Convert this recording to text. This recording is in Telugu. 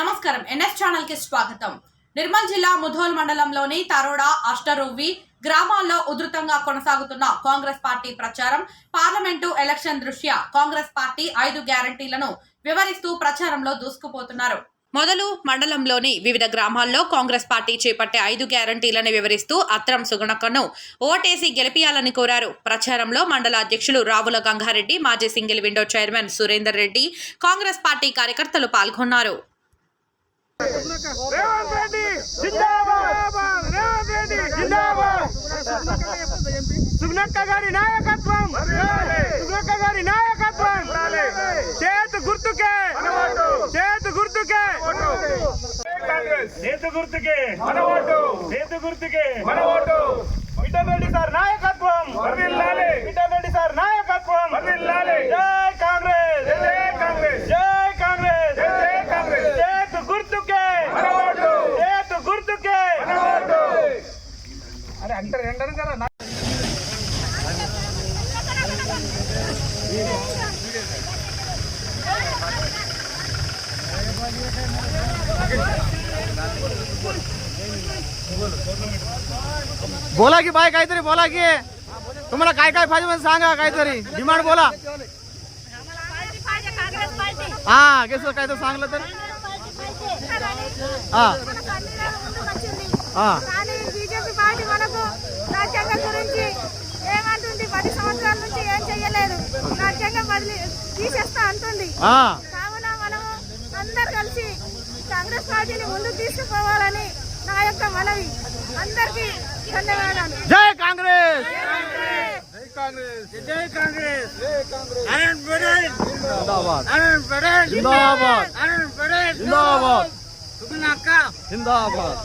నమస్కారం. ఎన్ఎస్ ఛానల్కి స్వాగతం. నిర్మల్ జిల్లా ముధోల్ మండలంలోని తరోడా అష్టరువ్వి గ్రామాల్లో ఉధృతంగా కొనసాగుతున్న కాంగ్రెస్ పార్టీ ప్రచారం. పార్లమెంటు ఎలక్షన్ దృష్ట్యా కాంగ్రెస్ పార్టీ ఐదు గ్యారంటీలను వివరిస్తూ ప్రచారంలో దూసుకుపోతున్నారు. మొదలు మండలంలోని వివిధ గ్రామాల్లో కాంగ్రెస్ పార్టీ చేపట్టే ఐదు గ్యారంటీలను వివరిస్తూ అత్రం సుగుణక్కను ఓటేసి గెలిపియాలని కోరారు. ప్రచారంలో మండల అధ్యక్షులు రావుల గంగారెడ్డి మాజీ single window chairman Surender Reddy Congress party కార్యకర్తలు పాల్గొన్నారు. రేవంత్ రెడ్డి జిందాబాద్. రేవంత్ రెడ్డి జిందాబాద్. సుగ్నక్క గారి నాయకత్వం. సుగ్నక్క గారి నాయకత్వం. చేతు గుర్తుకే. చేతు గుర్తుకే. చేతు గుర్తుకే. మన ఓటు. చేతు గుర్తుకే. మన ఓటు बोला की बाय काहीतरी बोला की. तुम्हाला काय काय पाहिजे म्हणजे सांगा काहीतरी. डिमांड बोला. हा कसं काय तर सांगलं तर. ఆ. ఆ. తీసేస్తా అంటుంది. ఆ, కావున మనము అందరు కలిసి కాంగ్రెస్ పార్టీని ముందుకు తీసుకుపోవాలని నా యొక్క మనవి. అందరికీ ధన్యవాదాలు. జై కాంగ్రెస్! జై కాంగ్రెస్! అనంత్ పటేల్! జిందాబాద్! పటేల్! జిందాబాద్! పటేల్! జిందాబాద్! సుగుణక్క జిందాబాద్!